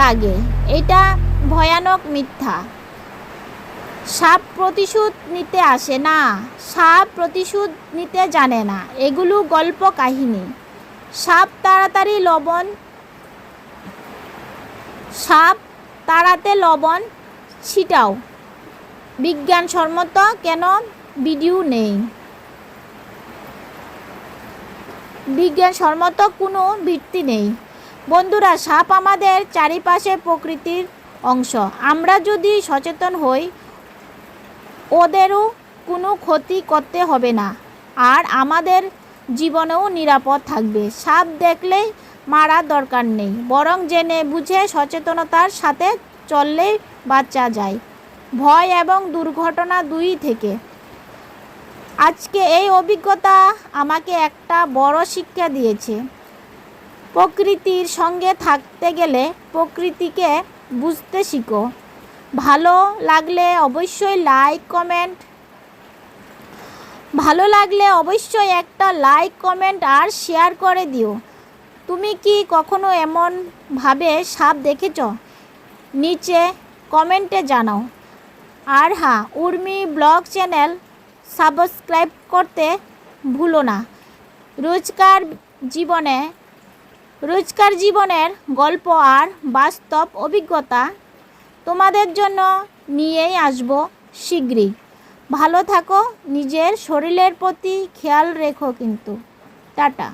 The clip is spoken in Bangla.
লাগে। এটা ভয়ানক মিথ্যা। সাপ প্রতিশোধ নিতে আসে না। সাপ প্রতিশোধ নিতে জানে না। এগুলো গল্প কাহিনী। সাপ তাড়াতাড়ি লবণ। সাপ তাড়াতে লবণ। ছিটাও। বিজ্ঞানসম্মত কেন ভিডিও নেই। বিজ্ঞানসম্মত কোনো ভিত্তি নেই। বন্ধুরা, সাপ আমাদের চারিপাশে প্রকৃতির অংশ। আমরা যদি সচেতন হই, ওদেরও কোনো ক্ষতি করতে হবে না। আর আমাদের জীবনেও নিরাপদ থাকবে। সাপ দেখলেই মারার দরকার নেই, বরং জেনে বুঝে সচেতনতার সাথে চললেই বাচ্চা যায়। ভয় এবং দুর্ঘটনা দুই থেকে। আজকে এই অভিজ্ঞতা আমাকে একটা বড় শিক্ষা দিয়েছে। প্রকৃতির সঙ্গে থাকতে গেলে প্রকৃতিকে বুঝতে শিখো। ভালো লাগলে অবশ্যই লাইক কমেন্ট ভালো লাগলে অবশ্যই একটা লাইক কমেন্ট আর শেয়ার করে দিও। তুমি কি কখনো এমন ভাবে সাপ দেখেছ? নিচে কমেন্টে জানাও। আর হ্যাঁ উর্মি ব্লগ চ্যানেল সাবস্ক্রাইব করতে ভুলো না। রোজকার জীবনে রোজকার জীবনের গল্প আর বাস্তব অভিজ্ঞতা তোমাদের জন্য নিয়েই আসব শীঘ্রই। ভালো থাকো, নিজের শরীরের প্রতি খেয়াল রেখো কিন্তু। টাটা।